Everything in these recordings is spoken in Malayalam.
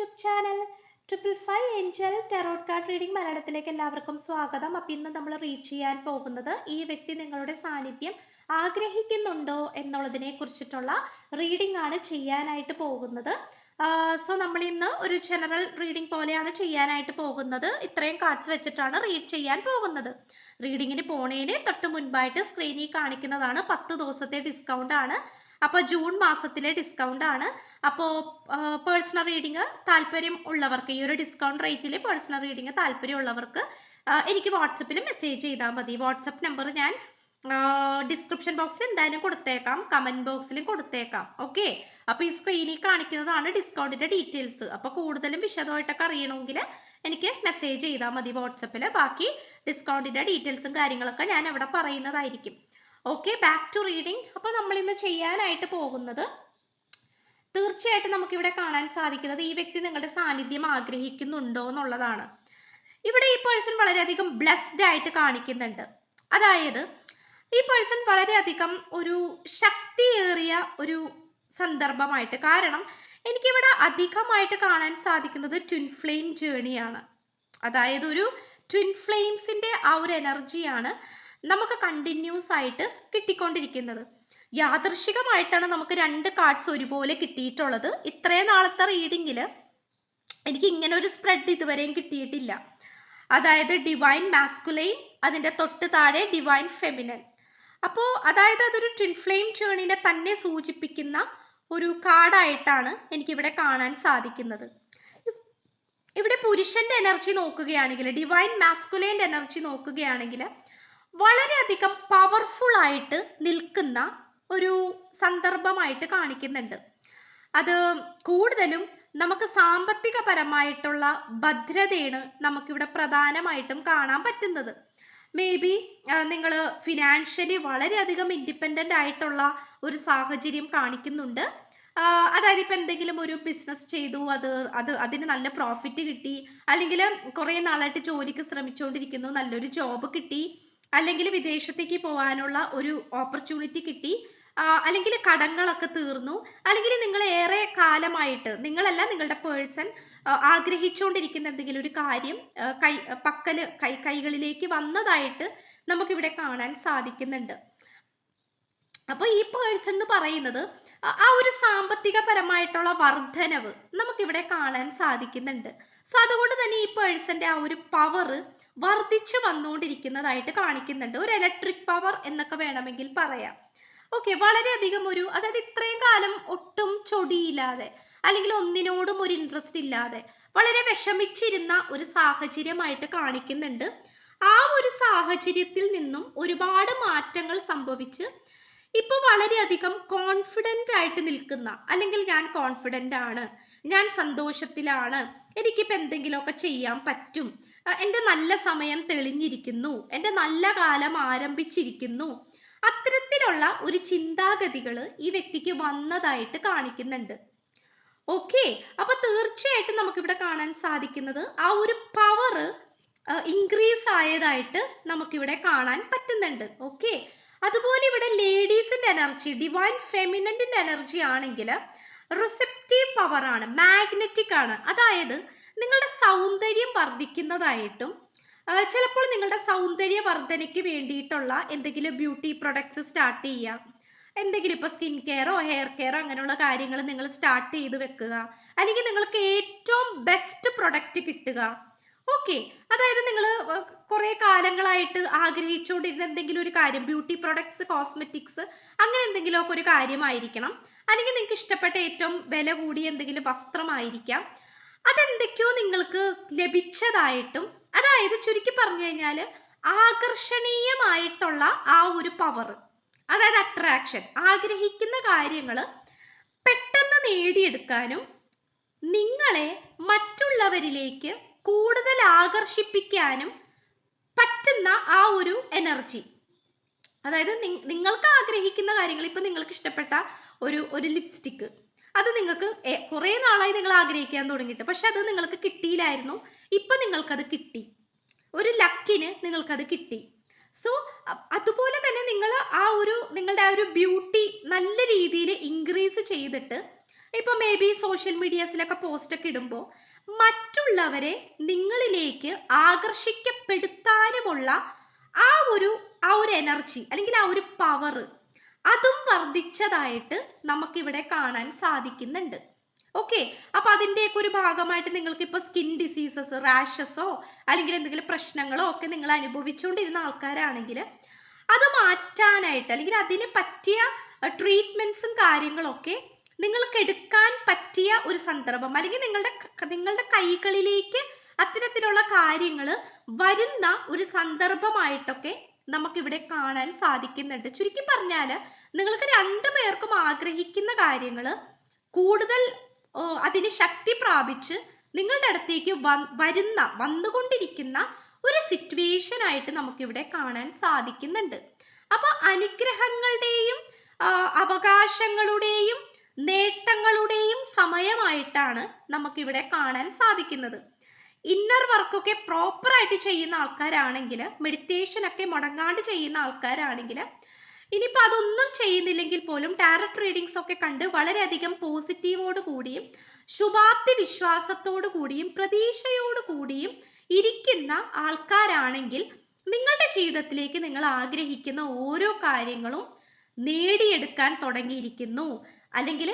YouTube channel triple five angel tarot card reading മലയാളത്തിലേക്ക് എല്ലാവർക്കും സ്വാഗതം. അപ്പം ഇന്ന് നമ്മൾ റീഡ് ചെയ്യാൻ പോകുന്നത് ഈ വ്യക്തി നിങ്ങളുടെ സാന്നിധ്യം ആഗ്രഹിക്കുന്നുണ്ടോ എന്നുള്ളതിനെ കുറിച്ചിട്ടുള്ള റീഡിംഗ് ആണ് ചെയ്യാനായിട്ട് പോകുന്നത്. സോ നമ്മൾ ഇന്ന് ഒരു ജനറൽ റീഡിംഗ് പോലെയാണ് ചെയ്യാനായിട്ട് പോകുന്നത്. ഇത്രയും കാർഡ്സ് വെച്ചിട്ടാണ് റീഡ് ചെയ്യാൻ പോകുന്നത്. റീഡിങ്ങിന് പോണേന് തൊട്ട് മുൻപായിട്ട് സ്ക്രീനിൽ കാണിക്കുന്നതാണ് പത്ത് ദിവസത്തെ ഡിസ്കൗണ്ട് ആണ്. അപ്പോൾ ജൂൺ മാസത്തിലെ ഡിസ്കൗണ്ട് ആണ്. അപ്പോൾ പേഴ്സണൽ റീഡിങ് താല്പര്യം ഉള്ളവർക്ക് ഈ ഒരു ഡിസ്കൗണ്ട് റേറ്റിൽ പേഴ്സണൽ റീഡിങ് താല്പര്യം ഉള്ളവർക്ക് എനിക്ക് വാട്സപ്പിൽ മെസ്സേജ് ചെയ്താൽ മതി. വാട്സപ്പ് നമ്പർ ഞാൻ ഡിസ്ക്രിപ്ഷൻ ബോക്സിൽ എന്തായാലും കൊടുത്തേക്കാം. കമന്റ് ബോക്സിലും കൊടുത്തേക്കാം. ഓക്കെ അപ്പോൾ ഈ സ്ക്രീനിൽ കാണിക്കുന്നതാണ് ഡിസ്കൗണ്ടിന്റെ ഡീറ്റെയിൽസ് അപ്പോൾ കൂടുതലും വിശദമായിട്ടൊക്കെ അറിയണമെങ്കിൽ എനിക്ക് മെസ്സേജ് ചെയ്താൽ മതി വാട്സപ്പിൽ ബാക്കി ഡിസ്കൗണ്ടിന്റെ ഡീറ്റെയിൽസും കാര്യങ്ങളൊക്കെ ഞാൻ അവിടെ പറയുന്നതായിരിക്കും. ഓക്കെ ബാക്ക് ടു റീഡിംഗ് അപ്പോൾ നമ്മൾ ഇന്ന് ചെയ്യാനായിട്ട് പോകുന്നത് തീർച്ചയായിട്ടും നമുക്കിവിടെ കാണാൻ സാധിക്കുന്നത് ഈ വ്യക്തി നിങ്ങളുടെ സാന്നിധ്യം ആഗ്രഹിക്കുന്നുണ്ടോ എന്നുള്ളതാണ്. ഇവിടെ ഈ പേഴ്സൺ വളരെയധികം ബ്ലെസ്ഡ് ആയിട്ട് കാണിക്കുന്നുണ്ട്. അതായത് ഈ പേഴ്സൺ വളരെയധികം ഒരു ശക്തിയേറിയ ഒരു സന്ദർഭമായിട്ട് കാരണം എനിക്കിവിടെ അധികമായിട്ട് കാണാൻ സാധിക്കുന്നത് ട്വിൻ ഫ്ലെയിം ജേണിയാണ് അതായത് ഒരു ട്വിൻ ഫ്ലെയിംസിന്റെ ആ ഒരു എനർജിയാണ് നമുക്ക് കണ്ടിന്യൂസ് ആയിട്ട് കിട്ടിക്കൊണ്ടിരിക്കുന്നത്. യാദൃശികമായിട്ടാണ് നമുക്ക് രണ്ട് കാർഡ്സ് ഒരുപോലെ കിട്ടിയിട്ടുള്ളത്. ഇത്രയും നാളത്തെ റീഡിങ്ങിൽ എനിക്ക് ഇങ്ങനെ ഒരു സ്പ്രെഡ് ഇതുവരെയും കിട്ടിയിട്ടില്ല. അതായത് ഡിവൈൻ മാസ്കുലൈൻ അതിന്റെ തൊട്ട് താഴെ ഡിവൈൻ ഫെമിനൻ അപ്പോൾ അതായത് അതൊരു ട്വിൻ ഫ്ലെയിം ചേണിനെ തന്നെ സൂചിപ്പിക്കുന്ന ഒരു കാർഡായിട്ടാണ് എനിക്കിവിടെ കാണാൻ സാധിക്കുന്നത്. ഇവിടെ പുരുഷന്റെ എനർജി നോക്കുകയാണെങ്കിൽ ഡിവൈൻ മാസ്കുലൈന്റെ എനർജി നോക്കുകയാണെങ്കിൽ വളരെയധികം പവർഫുൾ ആയിട്ട് നിൽക്കുന്ന ഒരു സന്ദർഭമായിട്ട് കാണിക്കുന്നുണ്ട്. അത് കൂടുതലും നമുക്ക് സാമ്പത്തികപരമായിട്ടുള്ള ഭദ്രതയാണ് നമുക്കിവിടെ പ്രധാനമായിട്ടും കാണാൻ പറ്റുന്നത്. മേ ബി നിങ്ങൾ ഫിനാൻഷ്യലി വളരെയധികം ഇൻഡിപെൻഡന്റ് ആയിട്ടുള്ള ഒരു സാഹചര്യം കാണിക്കുന്നുണ്ട്. അതായത് ഇപ്പം എന്തെങ്കിലും ഒരു ബിസിനസ് ചെയ്തു അത് അത് അതിന് നല്ല പ്രോഫിറ്റ് കിട്ടി അല്ലെങ്കിൽ കുറേ നാളായിട്ട് ജോലിക്ക് ശ്രമിച്ചുകൊണ്ടിരിക്കുന്നു നല്ലൊരു ജോബ് കിട്ടി അല്ലെങ്കിൽ വിദേശത്തേക്ക് പോകാനുള്ള ഒരു ഓപ്പർച്യൂണിറ്റി കിട്ടി. അല്ലെങ്കിൽ കടങ്ങളൊക്കെ തീർന്നു. അല്ലെങ്കിൽ നിങ്ങൾ ഏറെ കാലമായിട്ട് നിങ്ങളല്ല നിങ്ങളുടെ പേഴ്സൺ ആഗ്രഹിച്ചുകൊണ്ടിരിക്കുന്ന എന്തെങ്കിലും ഒരു കാര്യം കൈ പക്കൽ കൈ കൈകളിലേക്ക് വന്നതായിട്ട് നമുക്കിവിടെ കാണാൻ സാധിക്കുന്നുണ്ട്. അപ്പോൾ ഈ പേഴ്സൺ എന്ന് പറയുന്നത് ആ- ഒരു സാമ്പത്തിക പരമായിട്ടുള്ള വർധനവ് നമുക്കിവിടെ കാണാൻ സാധിക്കുന്നുണ്ട്. സോ അതുകൊണ്ട് തന്നെ ഈ പേഴ്സന്റെ ആ ഒരു പവർ വർദ്ധിച്ചു വന്നുകൊണ്ടിരിക്കുന്നതായിട്ട് കാണിക്കുന്നുണ്ട്. ഒരു ഇലക്ട്രിക് പവർ എന്നൊക്കെ വേണമെങ്കിൽ പറയാം. ഓക്കെ വളരെയധികം ഒരു അതായത് ഇത്രയും കാലം ഒട്ടും ചൊടിയില്ലാതെ അല്ലെങ്കിൽ ഒന്നിനോടും ഒരു ഇൻട്രസ്റ്റ് ഇല്ലാതെ വളരെ വിഷമിച്ചിരുന്ന ഒരു സാഹചര്യമായിട്ട് കാണിക്കുന്നുണ്ട്. ആ ഒരു സാഹചര്യത്തിൽ നിന്നും ഒരുപാട് മാറ്റങ്ങൾ സംഭവിച്ച് ഇപ്പൊ വളരെയധികം കോൺഫിഡന്റ് ആയിട്ട് നിൽക്കുന്ന അല്ലെങ്കിൽ ഞാൻ കോൺഫിഡന്റ് ആണ് ഞാൻ സന്തോഷത്തിലാണ് എനിക്കിപ്പോൾ എന്തെങ്കിലുമൊക്കെ ചെയ്യാൻ പറ്റും എന്റെ നല്ല സമയം തെളിഞ്ഞിരിക്കുന്നു. എന്റെ നല്ല കാലം ആരംഭിച്ചിരിക്കുന്നു. അത്തരത്തിലുള്ള ഒരു ചിന്താഗതികൾ ഈ വ്യക്തിക്ക് വന്നതായിട്ട് കാണിക്കുന്നുണ്ട്. ഓക്കെ അപ്പൊ തീർച്ചയായിട്ടും നമുക്കിവിടെ കാണാൻ സാധിക്കുന്നത് ആ ഒരു പവർ ഇൻക്രീസ് ആയതായിട്ട് നമുക്കിവിടെ കാണാൻ പറ്റുന്നുണ്ട്. ഓക്കെ അതുപോലെ ഇവിടെ ലേഡീസിന്റെ എനർജി ഡിവൈൻ ഫെമിനന്റിന്റെ എനർജി ആണെങ്കിൽ റിസെപ്റ്റീവ് പവർ ആണ് മാഗ്നറ്റിക് ആണ്. അതായത് നിങ്ങളുടെ സൗന്ദര്യം വർദ്ധിക്കുന്നതായിട്ടും ചിലപ്പോൾ നിങ്ങളുടെ സൗന്ദര്യ വർധനയ്ക്ക് വേണ്ടിയിട്ടുള്ള എന്തെങ്കിലും ബ്യൂട്ടി പ്രൊഡക്ട്സ് സ്റ്റാർട്ട് ചെയ്യുക. എന്തെങ്കിലും ഇപ്പോൾ സ്കിൻ കെയറോ ഹെയർ കെയറോ അങ്ങനെയുള്ള കാര്യങ്ങൾ നിങ്ങൾ സ്റ്റാർട്ട് ചെയ്ത് വെക്കുക. അല്ലെങ്കിൽ നിങ്ങൾക്ക് ഏറ്റവും ബെസ്റ്റ് പ്രൊഡക്റ്റ് കിട്ടുക. ഓക്കെ. അതായത് നിങ്ങൾ കുറേ കാലങ്ങളായിട്ട് ആഗ്രഹിച്ചുകൊണ്ടിരുന്ന എന്തെങ്കിലും ഒരു കാര്യം ബ്യൂട്ടി പ്രൊഡക്ട്സ് കോസ്മെറ്റിക്സ് അങ്ങനെ എന്തെങ്കിലുമൊക്കെ ഒരു കാര്യമായിരിക്കണം. അല്ലെങ്കിൽ നിങ്ങൾക്ക് ഇഷ്ടപ്പെട്ട ഏറ്റവും വില കൂടിയ എന്തെങ്കിലും വസ്ത്രമായിരിക്കാം. അതെന്തൊക്കെയോ നിങ്ങൾക്ക് ലഭിച്ചതായിട്ടും അതായത് ചുരുക്കി പറഞ്ഞു കഴിഞ്ഞാൽ ആകർഷണീയമായിട്ടുള്ള ആ ഒരു പവർ അതായത് അട്രാക്ഷൻ ആഗ്രഹിക്കുന്ന കാര്യങ്ങൾ പെട്ടെന്ന് നേടിയെടുക്കാനും നിങ്ങളെ മറ്റുള്ളവരിലേക്ക് കൂടുതൽ ആകർഷിപ്പിക്കാനും പറ്റുന്ന ആ ഒരു എനർജി അതായത് നിങ്ങൾക്ക് ആഗ്രഹിക്കുന്ന കാര്യങ്ങൾ ഇപ്പം നിങ്ങൾക്ക് ഇഷ്ടപ്പെട്ട ഒരു ഒരു ലിപ്സ്റ്റിക്ക് അത് നിങ്ങൾക്ക് കുറേ നാളായി നിങ്ങൾ ആഗ്രഹിക്കാൻ തുടങ്ങിയിട്ട്. പക്ഷെ അത് നിങ്ങൾക്ക് കിട്ടിയില്ലായിരുന്നു. ഇപ്പം നിങ്ങൾക്കത് കിട്ടി. ഒരു ലക്കിന് നിങ്ങൾക്കത് കിട്ടി. സോ അതുപോലെ തന്നെ നിങ്ങൾ ആ ഒരു നിങ്ങളുടെ ആ ഒരു ബ്യൂട്ടി നല്ല രീതിയിൽ ഇൻക്രീസ് ചെയ്തിട്ട് ഇപ്പൊ മേ ബി സോഷ്യൽ മീഡിയാസിലൊക്കെ പോസ്റ്റൊക്കെ ഇടുമ്പോൾ മറ്റുള്ളവരെ നിങ്ങളിലേക്ക് ആകർഷിക്കപ്പെടുത്താനുമുള്ള ആ ഒരു ആ ഒരു എനർജി അല്ലെങ്കിൽ ആ ഒരു പവർ അതും വർദ്ധിച്ചതായിട്ട് നമുക്കിവിടെ കാണാൻ സാധിക്കുന്നുണ്ട്. ഓക്കെ അപ്പൊ അതിന്റെയൊക്കെ ഒരു ഭാഗമായിട്ട് നിങ്ങൾക്ക് ഇപ്പൊ സ്കിൻ ഡിസീസസ് റാഷസോ അല്ലെങ്കിൽ എന്തെങ്കിലും പ്രശ്നങ്ങളോ ഒക്കെ നിങ്ങൾ അനുഭവിച്ചുകൊണ്ടിരുന്ന ആൾക്കാരാണെങ്കിൽ അത് മാറ്റാനായിട്ട് അല്ലെങ്കിൽ അതിന് പറ്റിയ ട്രീറ്റ്മെന്റ്സും കാര്യങ്ങളൊക്കെ നിങ്ങൾക്ക് എടുക്കാൻ പറ്റിയ ഒരു സന്ദർഭം അല്ലെങ്കിൽ നിങ്ങളുടെ നിങ്ങളുടെ കൈകളിലേക്ക് അത്തരത്തിലുള്ള കാര്യങ്ങൾ വരുന്ന ഒരു സന്ദർഭമായിട്ടൊക്കെ നമുക്കിവിടെ കാണാൻ സാധിക്കുന്നുണ്ട്. ചുരുക്കി പറഞ്ഞാൽ നിങ്ങൾക്ക് രണ്ടു പേർക്കും ആഗ്രഹിക്കുന്ന കാര്യങ്ങൾ കൂടുതൽ അതിന് ശക്തി പ്രാപിച്ച് നിങ്ങളുടെ അടുത്തേക്ക് വരുന്ന വന്നുകൊണ്ടിരിക്കുന്ന ഒരു സിറ്റുവേഷൻ ആയിട്ട് നമുക്കിവിടെ കാണാൻ സാധിക്കുന്നുണ്ട്. അപ്പൊ അനുഗ്രഹങ്ങളുടെയും അവകാശങ്ങളുടെയും നേട്ടങ്ങളുടെയും സമയമായിട്ടാണ് നമുക്കിവിടെ കാണാൻ സാധിക്കുന്നത്. ഇന്നർ വർക്കൊക്കെ പ്രോപ്പർ ആയിട്ട് ചെയ്യുന്ന ആൾക്കാരാണെങ്കിൽ മെഡിറ്റേഷൻ ഒക്കെ മുടങ്ങാണ്ട് ചെയ്യുന്ന ആൾക്കാരാണെങ്കിൽ ഇനിയിപ്പോൾ അതൊന്നും ചെയ്യുന്നില്ലെങ്കിൽ പോലും ടാരറ്റ് റീഡിങ്സ് ഒക്കെ കണ്ട് വളരെയധികം പോസിറ്റീവോട് കൂടിയും ശുഭാപ്തി വിശ്വാസത്തോടു കൂടിയും പ്രതീക്ഷയോട് കൂടിയും ഇരിക്കുന്ന ആൾക്കാരാണെങ്കിൽ നിങ്ങളുടെ ജീവിതത്തിലേക്ക് നിങ്ങൾ ആഗ്രഹിക്കുന്ന ഓരോ കാര്യങ്ങളും നേടിയെടുക്കാൻ തുടങ്ങിയിരിക്കുന്നു. അല്ലെങ്കിൽ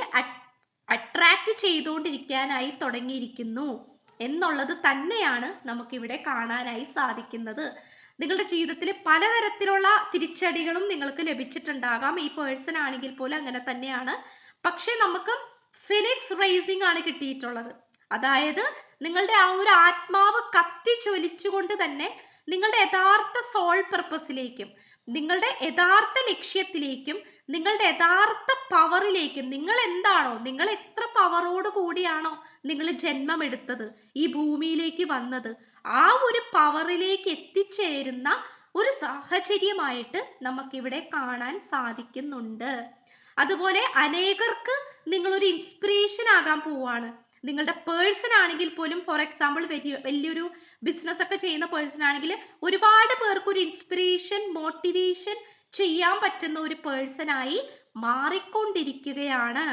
അട്രാക്റ്റ് ചെയ്തുകൊണ്ടിരിക്കാനായി തുടങ്ങിയിരിക്കുന്നു. എന്നുള്ളത് തന്നെയാണ് നമുക്കിവിടെ കാണാനായി സാധിക്കുന്നത്. നിങ്ങളുടെ ജീവിതത്തിൽ പലതരത്തിലുള്ള തിരിച്ചടികളും നിങ്ങൾക്ക് ലഭിച്ചിട്ടുണ്ടാകാം. ഈ പേഴ്സൺ ആണെങ്കിൽ പോലും അങ്ങനെ തന്നെയാണ്. പക്ഷെ നമുക്ക് ഫിനിക്സ് റേസിംഗ് ആണ് കിട്ടിയിട്ടുള്ളത്. അതായത് നിങ്ങളുടെ ആ ഒരു ആത്മാവ് കത്തി കത്തിച്ചൊലിച്ചുകൊണ്ട് തന്നെ നിങ്ങളുടെ യഥാർത്ഥ സോൾ പർപ്പസിലേക്കും നിങ്ങളുടെ യഥാർത്ഥ ലക്ഷ്യത്തിലേക്കും നിങ്ങളുടെ യഥാർത്ഥ പവറിലേക്കും നിങ്ങൾ എന്താണോ നിങ്ങൾ എത്ര പവറോട് കൂടിയാണോ നിങ്ങൾ ജന്മമെടുത്തത് ഈ ഭൂമിയിലേക്ക് വന്നത് ആ ഒരു പവറിലേക്ക് എത്തിച്ചേരുന്ന ഒരു സാഹചര്യമായിട്ട് നമുക്കിവിടെ കാണാൻ സാധിക്കുന്നുണ്ട്. അതുപോലെ അനേകർക്ക് നിങ്ങളൊരു ഇൻസ്പിറേഷൻ ആകാൻ പോവാണ് നിങ്ങളുടെ പേഴ്സൺ ആണെങ്കിൽ പോലും ഫോർ എക്സാമ്പിൾ വലിയ വലിയൊരു ബിസിനസ് ഒക്കെ ചെയ്യുന്ന പേഴ്സൺ ആണെങ്കിൽ ഒരുപാട് പേർക്ക് ഒരു ഇൻസ്പിറേഷൻ മോട്ടിവേഷൻ ചെയ്യാൻ പറ്റുന്ന ഒരു പേഴ്സൺ ആയി മാറിക്കൊണ്ടിരിക്കുകയാണ്.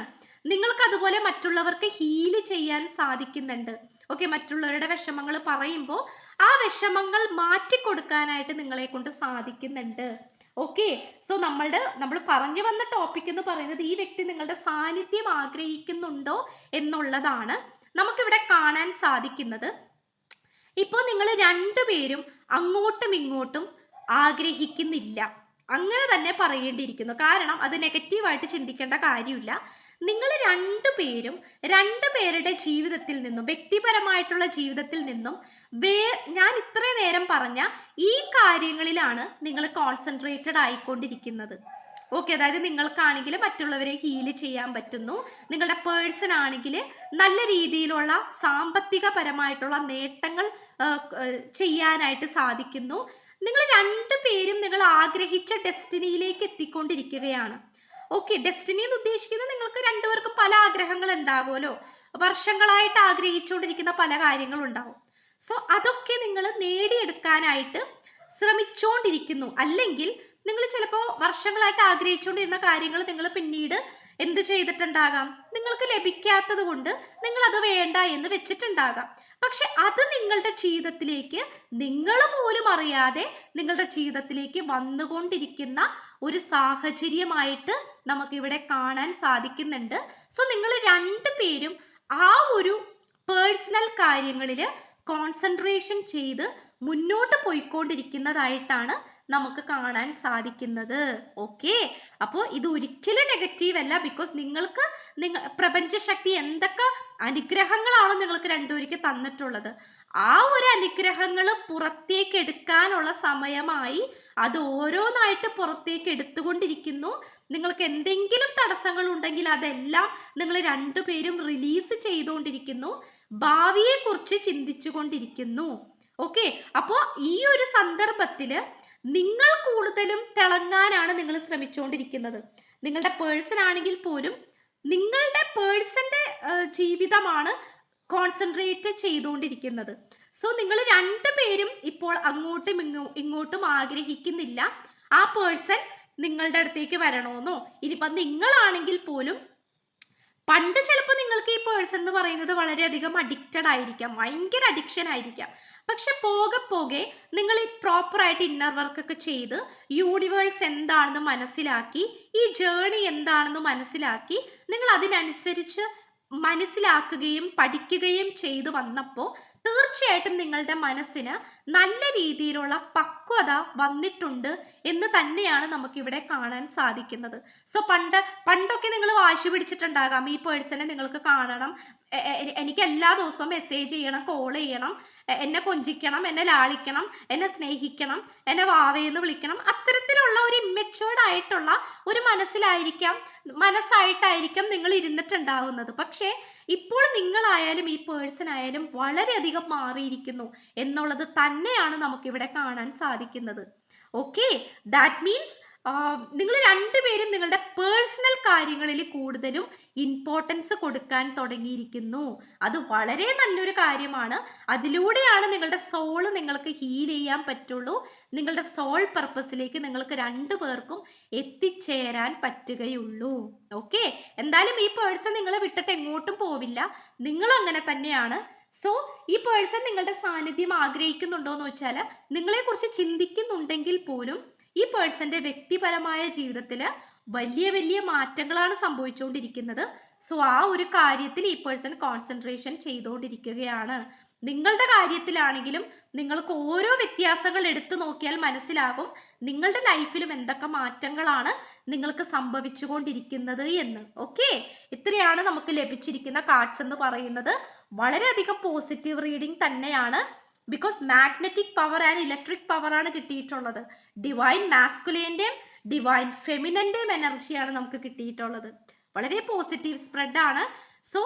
നിങ്ങൾക്ക് അതുപോലെ മറ്റുള്ളവർക്ക് ഹീൽ ചെയ്യാൻ സാധിക്കുന്നുണ്ട്. ഓക്കെ മറ്റുള്ളവരുടെ വിഷമങ്ങൾ പറയുമ്പോൾ ആ വിഷമങ്ങൾ മാറ്റിക്കൊടുക്കാനായിട്ട് നിങ്ങളെ കൊണ്ട് സാധിക്കുന്നുണ്ട്. ഓക്കെ സോ നമ്മളുടെ നമ്മൾ പറഞ്ഞു വന്ന ടോപ്പിക് എന്ന് പറയുന്നത് ഈ വ്യക്തി നിങ്ങളുടെ സാന്നിധ്യം ആഗ്രഹിക്കുന്നുണ്ടോ എന്നുള്ളതാണ് നമുക്കിവിടെ കാണാൻ സാധിക്കുന്നത്. ഇപ്പോൾ നിങ്ങൾ രണ്ടുപേരും അങ്ങോട്ടും ഇങ്ങോട്ടും ആഗ്രഹിക്കുന്നില്ല. അങ്ങനെ തന്നെ പറയേണ്ടിയിരിക്കുന്നു. കാരണം അത് നെഗറ്റീവായിട്ട് ചിന്തിക്കേണ്ട കാര്യമില്ല. നിങ്ങൾ രണ്ടുപേരും രണ്ടുപേരുടെ ജീവിതത്തിൽ നിന്നും വ്യക്തിപരമായിട്ടുള്ള ജീവിതത്തിൽ നിന്നും വേ ഞാൻ ഇത്ര നേരം പറഞ്ഞ ഈ കാര്യങ്ങളിലാണ് നിങ്ങൾ കോൺസെൻട്രേറ്റഡ് ആയിക്കൊണ്ടിരിക്കുന്നത്. ഓക്കെ അതായത് നിങ്ങൾക്കാണെങ്കിൽ മറ്റുള്ളവരെ ഹീൽ ചെയ്യാൻ പറ്റുന്നു. നിങ്ങളുടെ പേഴ്സൺ ആണെങ്കിൽ നല്ല രീതിയിലുള്ള സാമ്പത്തിക പരമായിട്ടുള്ള നേട്ടങ്ങൾ ചെയ്യാനായിട്ട് സാധിക്കുന്നു. നിങ്ങൾ രണ്ടു പേരും നിങ്ങൾ ആഗ്രഹിച്ച ഡെസ്റ്റിനിയിലേക്ക് എത്തിക്കൊണ്ടിരിക്കുകയാണ്. ഓക്കെ ഡെസ്റ്റിനി എന്ന് ഉദ്ദേശിക്കുന്നത് നിങ്ങൾക്ക് രണ്ടുപേർക്കും പല ആഗ്രഹങ്ങൾ ഉണ്ടാകുമല്ലോ വർഷങ്ങളായിട്ട് ആഗ്രഹിച്ചുകൊണ്ടിരിക്കുന്ന പല കാര്യങ്ങളും ഉണ്ടാവും. സോ അതൊക്കെ നിങ്ങൾ നേടിയെടുക്കാനായിട്ട് ശ്രമിച്ചുകൊണ്ടിരിക്കുന്നു അല്ലെങ്കിൽ നിങ്ങൾ ചിലപ്പോൾ വർഷങ്ങളായിട്ട് ആഗ്രഹിച്ചുകൊണ്ടിരുന്ന കാര്യങ്ങൾ നിങ്ങൾ പിന്നീട് എന്ത് ചെയ്തിട്ടുണ്ടാകാം? നിങ്ങൾക്ക് ലഭിക്കാത്തത് കൊണ്ട് നിങ്ങൾ അത് വേണ്ട എന്ന് വെച്ചിട്ടുണ്ടാകാം. പക്ഷെ അത് നിങ്ങളുടെ ജീവിതത്തിലേക്ക് നിങ്ങൾ പോലും അറിയാതെ നിങ്ങളുടെ ജീവിതത്തിലേക്ക് വന്നുകൊണ്ടിരിക്കുന്ന ഒരു സാഹചര്യമായിട്ട് നമുക്കിവിടെ കാണാൻ സാധിക്കുന്നുണ്ട്. സോ നിങ്ങൾ രണ്ടുപേരും ആ ഒരു പേഴ്സണൽ കാര്യങ്ങളിൽ കോൺസെൻട്രേഷൻ ചെയ്ത് മുന്നോട്ട് പോയിക്കൊണ്ടിരിക്കുന്നതായിട്ടാണ് നമുക്ക് കാണാൻ സാധിക്കുന്നത്. ഓക്കെ അപ്പോൾ ഇത് ഒരിക്കലും നെഗറ്റീവ് അല്ല ബിക്കോസ് നിങ്ങൾക്ക് നിങ്ങൾ പ്രപഞ്ചശക്തി എന്തൊക്കെ അനുഗ്രഹങ്ങളാണോ നിങ്ങൾക്ക് രണ്ടുപേർക്ക് തന്നിട്ടുള്ളത്. ആ ഒരു അനുഗ്രഹങ്ങൾ പുറത്തേക്ക് എടുക്കാനുള്ള സമയമായി അത് ഓരോന്നായിട്ട് പുറത്തേക്ക് എടുത്തുകൊണ്ടിരിക്കുന്നു. നിങ്ങൾക്ക് എന്തെങ്കിലും തടസ്സങ്ങൾ ഉണ്ടെങ്കിൽ അതെല്ലാം നിങ്ങൾ രണ്ടുപേരും റിലീസ് ചെയ്തുകൊണ്ടിരിക്കുന്നു. ഭാവിയെ കുറിച്ച് ചിന്തിച്ചു കൊണ്ടിരിക്കുന്നു ഓക്കെ അപ്പോൾ ഈ ഒരു സന്ദർഭത്തിൽ നിങ്ങൾ കൂടുതലും തിളങ്ങാനാണ് നിങ്ങൾ ശ്രമിച്ചുകൊണ്ടിരിക്കുന്നത് നിങ്ങളുടെ പേഴ്സൺ ആണെങ്കിൽ പോലും നിങ്ങളുടെ പേഴ്സന്റെ ജീവിതമാണ് കോൺസെൻട്രേറ്റ് ചെയ്തുകൊണ്ടിരിക്കുന്നത് സോ നിങ്ങൾ രണ്ടുപേരും ഇപ്പോൾ അങ്ങോട്ടും ഇങ്ങോ ഇങ്ങോട്ടും ആഗ്രഹിക്കുന്നില്ല. ആ പേഴ്സൺ നിങ്ങളുടെ അടുത്തേക്ക് വരണമെന്നോ ഇനിയിപ്പം നിങ്ങളാണെങ്കിൽ പോലും പണ്ട് ചിലപ്പോൾ നിങ്ങൾക്ക് ഈ പേഴ്സൺ എന്ന് പറയുന്നത് വളരെയധികം അഡിക്റ്റഡ് ആയിരിക്കാം ഭയങ്കര അഡിക്ഷൻ ആയിരിക്കാം. പക്ഷെ പോകെ പോകെ നിങ്ങൾ ഈ പ്രോപ്പറായിട്ട് ഇന്നർ വർക്ക് ഒക്കെ ചെയ്ത് യൂണിവേഴ്സ് എന്താണെന്ന് മനസ്സിലാക്കി ഈ ജേണി എന്താണെന്ന് മനസ്സിലാക്കി നിങ്ങൾ അതിനനുസരിച്ച് മനസ്സിലാക്കുകയും പഠിക്കുകയും ചെയ്തു വന്നപ്പോൾ തീർച്ചയായിട്ടും നിങ്ങളുടെ മനസ്സിന് നല്ല രീതിയിലുള്ള പക്വത വന്നിട്ടുണ്ട് എന്ന് തന്നെയാണ് നമുക്കിവിടെ കാണാൻ സാധിക്കുന്നത്. സോ പണ്ട് പണ്ടൊക്കെ നിങ്ങൾ വാശി പിടിച്ചിട്ടുണ്ടാകാം. ഈ പേഴ്സണെ നിങ്ങൾക്ക് കാണണം. എനിക്ക് എല്ലാ ദിവസവും മെസ്സേജ് ചെയ്യണം കോൾ ചെയ്യണം. എന്നെ കൊഞ്ചിക്കണം എന്നെ ലാളിക്കണം എന്നെ സ്നേഹിക്കണം എന്നെ വാവേന്ന് വിളിക്കണം. അത്തരത്തിലുള്ള ഒരു ഇമ്മച്ചുവേർഡ് ആയിട്ടുള്ള ഒരു മനസ്സിലായിരിക്കാം മനസ്സായിട്ടായിരിക്കാം നിങ്ങൾ ഇരുന്നിട്ടുണ്ടാവുന്നത്. പക്ഷേ ഇപ്പോൾ നിങ്ങളായാലും ഈ പേഴ്സൺ ആയാലും വളരെയധികം മാറിയിരിക്കുന്നു എന്നുള്ളത് തന്നെയാണ് നമുക്ക് ഇവിടെ കാണാൻ സാധിക്കുന്നത്. ഓക്കെ ദാറ്റ് മീൻസ് നിങ്ങൾ രണ്ടുപേരും നിങ്ങളുടെ പേഴ്സണൽ കാര്യങ്ങളിൽ കൂടുതലും ഇമ്പോർട്ടൻസ് കൊടുക്കാൻ തുടങ്ങിയിരിക്കുന്നു. അത് വളരെ നല്ലൊരു കാര്യമാണ്. അതിലൂടെയാണ് നിങ്ങളുടെ സോൾ നിങ്ങൾക്ക് ഹീൽ ചെയ്യാൻ പറ്റുള്ളൂ. നിങ്ങളുടെ സോൾ പർപ്പസിലേക്ക് നിങ്ങൾക്ക് രണ്ടു പേർക്കും എത്തിച്ചേരാൻ പറ്റുകയുള്ളൂ. ഓക്കെ എന്തായാലും ഈ പേഴ്സൺ നിങ്ങളെ വിട്ടിട്ട് എങ്ങോട്ടും പോവില്ല. നിങ്ങളും അങ്ങനെ തന്നെയാണ്. സോ ഈ പേഴ്സൺ നിങ്ങളുടെ സാന്നിധ്യം ആഗ്രഹിക്കുന്നുണ്ടോ എന്ന് വെച്ചാൽ നിങ്ങളെക്കുറിച്ച് ചിന്തിക്കുന്നുണ്ടെങ്കിൽ പോലും ഈ പേഴ്സന്റെ വ്യക്തിപരമായ ജീവിതത്തിൽ വലിയ വലിയ മാറ്റങ്ങളാണ് സംഭവിച്ചുകൊണ്ടിരിക്കുന്നത്. സോ ആ ഒരു കാര്യത്തിൽ ഈ പേഴ്സൺ കോൺസെൻട്രേഷൻ ചെയ്തുകൊണ്ടിരിക്കുകയാണ്. നിങ്ങളുടെ കാര്യത്തിലാണെങ്കിലും നിങ്ങൾക്ക് ഓരോ വ്യത്യാസങ്ങൾ എടുത്തു നോക്കിയാൽ മനസ്സിലാകും നിങ്ങളുടെ ലൈഫിലും എന്തൊക്കെ മാറ്റങ്ങളാണ് നിങ്ങൾക്ക് സംഭവിച്ചുകൊണ്ടിരിക്കുന്നത് എന്ന്. ഓക്കെ ഇത്രയാണ് നമുക്ക് ലഭിച്ചിരിക്കുന്ന കാർഡ്സ് എന്ന് പറയുന്നത്. വളരെയധികം പോസിറ്റീവ് റീഡിംഗ് തന്നെയാണ് because magnetic power and electric power ആണ് കിട്ടിയിട്ടുള്ളത്. ഡിവൈൻ മാസ്കുലേന്റെയും ഡിവൈൻ ഫെമിനന്റെയും എനർജിയാണ് നമുക്ക് കിട്ടിയിട്ടുള്ളത്. വളരെ പോസിറ്റീവ് സ്പ്രെഡ് ആണ്. സോ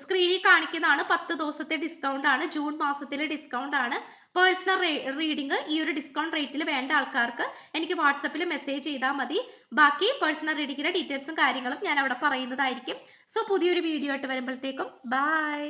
സ്ക്രീനിൽ കാണിക്കുന്നതാണ് പത്ത് ദിവസത്തെ ഡിസ്കൗണ്ട് ആണ് ജൂൺ മാസത്തിലെ ഡിസ്കൗണ്ട് ആണ്. പേഴ്സണൽ റീഡിംഗ് ഈ ഒരു ഡിസ്കൗണ്ട് റേറ്റിൽ വേണ്ട ആൾക്കാർക്ക് എനിക്ക് വാട്സപ്പിൽ മെസ്സേജ് ചെയ്താൽ മതി. ബാക്കി പേഴ്സണൽ റീഡിങ്ങിന്റെ ഡീറ്റെയിൽസും കാര്യങ്ങളും ഞാൻ അവിടെ പറയുന്നതായിരിക്കും. സോ പുതിയൊരു വീഡിയോ ആയിട്ട് വരുമ്പോഴത്തേക്കും. ബൈ